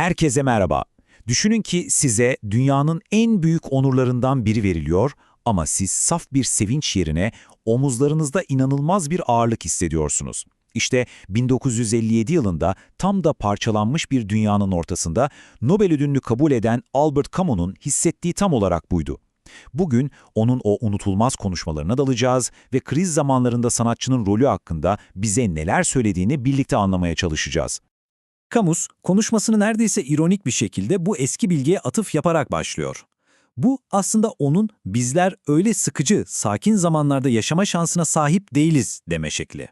Herkese merhaba. Düşünün ki size dünyanın en büyük onurlarından biri veriliyor ama siz saf bir sevinç yerine omuzlarınızda inanılmaz bir ağırlık hissediyorsunuz. İşte 1957 yılında tam da parçalanmış bir dünyanın ortasında Nobel ödülünü kabul eden Albert Camus'un hissettiği tam olarak buydu. Bugün onun o unutulmaz konuşmalarına dalacağız ve kriz zamanlarında sanatçının rolü hakkında bize neler söylediğini birlikte anlamaya çalışacağız. Camus, konuşmasını neredeyse ironik bir şekilde bu eski bilgiye atıf yaparak başlıyor. Bu aslında onun bizler öyle sıkıcı, sakin zamanlarda yaşama şansına sahip değiliz deme şekli.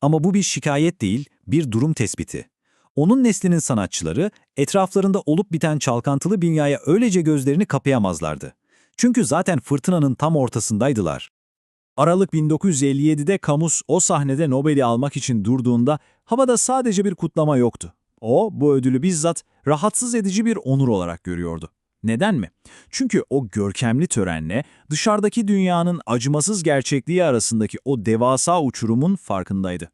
Ama bu bir şikayet değil, bir durum tespiti. Onun neslinin sanatçıları etraflarında olup biten çalkantılı dünyaya öylece gözlerini kapayamazlardı. Çünkü zaten fırtınanın tam ortasındaydılar. Aralık 1957'de Camus o sahnede Nobel'i almak için durduğunda havada sadece bir kutlama yoktu. O bu ödülü bizzat rahatsız edici bir onur olarak görüyordu. Neden mi? Çünkü o görkemli törenle dışarıdaki dünyanın acımasız gerçekliği arasındaki o devasa uçurumun farkındaydı.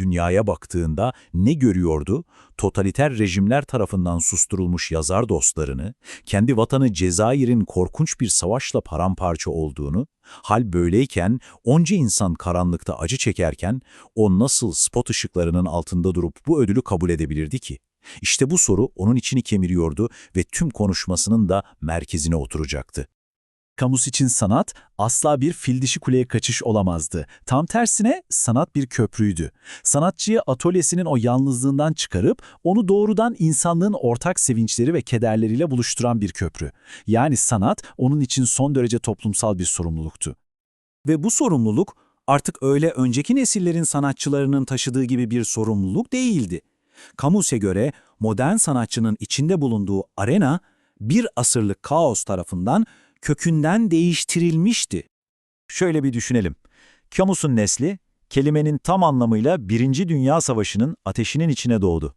Dünyaya baktığında ne görüyordu? Totaliter rejimler tarafından susturulmuş yazar dostlarını, kendi vatanı Cezayir'in korkunç bir savaşla paramparça olduğunu, hal böyleyken onca insan karanlıkta acı çekerken o nasıl spot ışıklarının altında durup bu ödülü kabul edebilirdi ki? İşte bu soru onun içini kemiriyordu ve tüm konuşmasının da merkezine oturacaktı. Camus için sanat asla bir fil dişi kuleye kaçış olamazdı. Tam tersine sanat bir köprüydü. Sanatçıyı atölyesinin o yalnızlığından çıkarıp onu doğrudan insanlığın ortak sevinçleri ve kederleriyle buluşturan bir köprü. Yani sanat onun için son derece toplumsal bir sorumluluktu. Ve bu sorumluluk artık öyle önceki nesillerin sanatçılarının taşıdığı gibi bir sorumluluk değildi. Camus'e göre modern sanatçının içinde bulunduğu arena bir asırlık kaos tarafından kökünden değiştirilmişti. Şöyle bir düşünelim. Camus'un nesli, kelimenin tam anlamıyla Birinci Dünya Savaşı'nın ateşinin içine doğdu.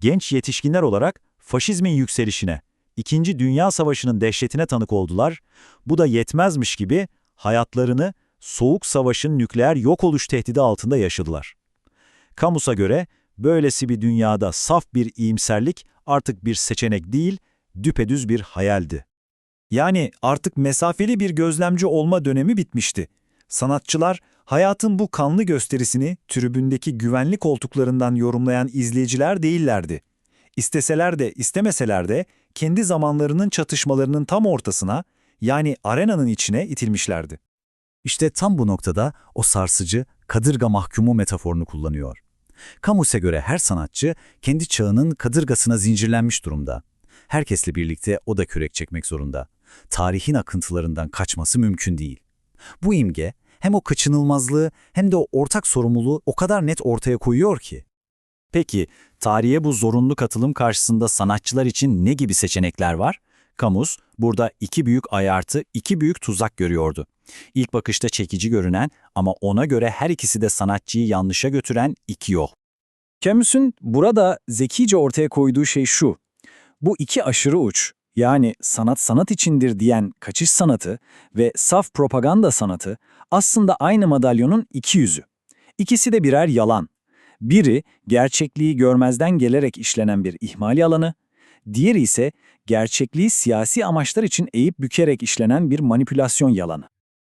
Genç yetişkinler olarak faşizmin yükselişine, İkinci Dünya Savaşı'nın dehşetine tanık oldular. Bu da yetmezmiş gibi hayatlarını Soğuk Savaş'ın nükleer yok oluş tehdidi altında yaşadılar. Camus'a göre böylesi bir dünyada saf bir iyimserlik artık bir seçenek değil, düpedüz bir hayaldi. Yani artık mesafeli bir gözlemci olma dönemi bitmişti. Sanatçılar, hayatın bu kanlı gösterisini tribündeki güvenlik koltuklarından yorumlayan izleyiciler değillerdi. İsteseler de istemeseler de kendi zamanlarının çatışmalarının tam ortasına, yani arenanın içine itilmişlerdi. İşte tam bu noktada o sarsıcı, kadırga mahkumu metaforunu kullanıyor. Camus'e göre her sanatçı kendi çağının kadırgasına zincirlenmiş durumda. Herkesle birlikte o da kürek çekmek zorunda tarihin akıntılarından kaçması mümkün değil. Bu imge hem o kaçınılmazlığı hem de o ortak sorumluluğu o kadar net ortaya koyuyor ki. Peki, tarihe bu zorunlu katılım karşısında sanatçılar için ne gibi seçenekler var? Camus, burada iki büyük ayartı, iki büyük tuzak görüyordu. İlk bakışta çekici görünen ama ona göre her ikisi de sanatçıyı yanlışa götüren iki yol. Camus'un burada zekice ortaya koyduğu şey şu. Bu iki aşırı uç, yani sanat sanat içindir diyen kaçış sanatı ve saf propaganda sanatı aslında aynı madalyonun iki yüzü. İkisi de birer yalan. Biri gerçekliği görmezden gelerek işlenen bir ihmal alanı, diğeri ise gerçekliği siyasi amaçlar için eğip bükerek işlenen bir manipülasyon yalanı.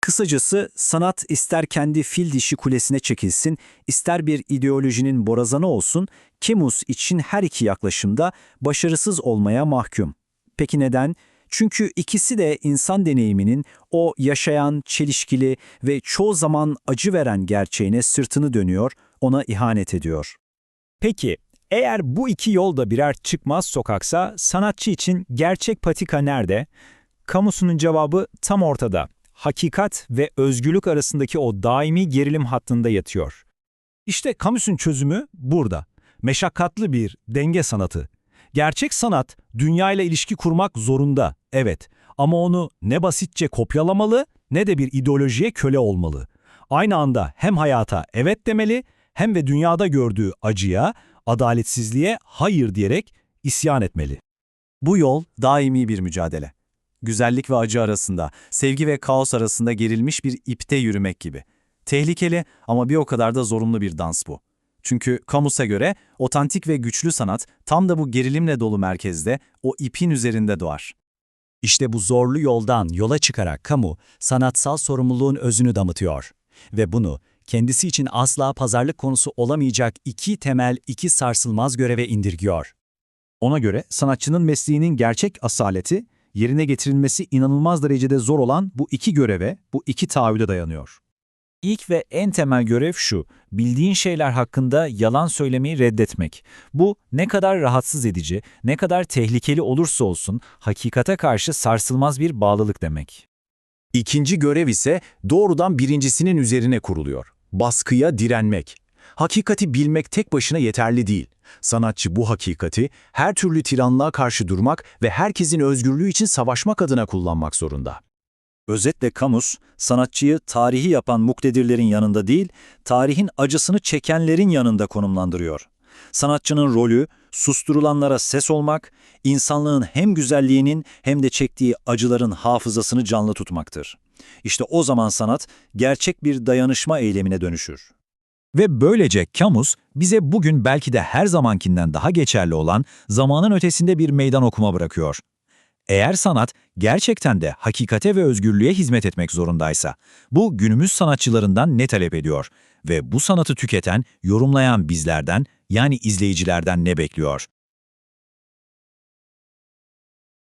Kısacası sanat ister kendi fil dişi kulesine çekilsin, ister bir ideolojinin borazanı olsun, Kemus için her iki yaklaşımda başarısız olmaya mahkum. Peki neden? Çünkü ikisi de insan deneyiminin o yaşayan, çelişkili ve çoğu zaman acı veren gerçeğine sırtını dönüyor, ona ihanet ediyor. Peki, eğer bu iki yol da birer çıkmaz sokaksa sanatçı için gerçek patika nerede? Kamusunun cevabı tam ortada. Hakikat ve özgürlük arasındaki o daimi gerilim hattında yatıyor. İşte Camus'un çözümü burada. Meşakkatli bir denge sanatı. Gerçek sanat, dünyayla ilişki kurmak zorunda, evet. Ama onu ne basitçe kopyalamalı ne de bir ideolojiye köle olmalı. Aynı anda hem hayata evet demeli hem de dünyada gördüğü acıya, adaletsizliğe hayır diyerek isyan etmeli. Bu yol daimi bir mücadele. Güzellik ve acı arasında, sevgi ve kaos arasında gerilmiş bir ipte yürümek gibi. Tehlikeli ama bir o kadar da zorunlu bir dans bu. Çünkü Camus'a göre otantik ve güçlü sanat tam da bu gerilimle dolu merkezde, o ipin üzerinde doğar. İşte bu zorlu yoldan yola çıkarak kamu, sanatsal sorumluluğun özünü damıtıyor. Ve bunu kendisi için asla pazarlık konusu olamayacak iki temel, iki sarsılmaz göreve indirgiyor. Ona göre sanatçının mesleğinin gerçek asaleti, yerine getirilmesi inanılmaz derecede zor olan bu iki göreve, bu iki taahhüde dayanıyor. İlk ve en temel görev şu, bildiğin şeyler hakkında yalan söylemeyi reddetmek. Bu ne kadar rahatsız edici, ne kadar tehlikeli olursa olsun hakikate karşı sarsılmaz bir bağlılık demek. İkinci görev ise doğrudan birincisinin üzerine kuruluyor. Baskıya direnmek. Hakikati bilmek tek başına yeterli değil. Sanatçı bu hakikati her türlü tiranlığa karşı durmak ve herkesin özgürlüğü için savaşmak adına kullanmak zorunda. Özetle Camus, sanatçıyı tarihi yapan muktedirlerin yanında değil, tarihin acısını çekenlerin yanında konumlandırıyor. Sanatçının rolü, susturulanlara ses olmak, insanlığın hem güzelliğinin hem de çektiği acıların hafızasını canlı tutmaktır. İşte o zaman sanat, gerçek bir dayanışma eylemine dönüşür. Ve böylece Camus bize bugün belki de her zamankinden daha geçerli olan zamanın ötesinde bir meydan okuma bırakıyor. Eğer sanat gerçekten de hakikate ve özgürlüğe hizmet etmek zorundaysa, bu günümüz sanatçılarından ne talep ediyor ve bu sanatı tüketen, yorumlayan bizlerden yani izleyicilerden ne bekliyor?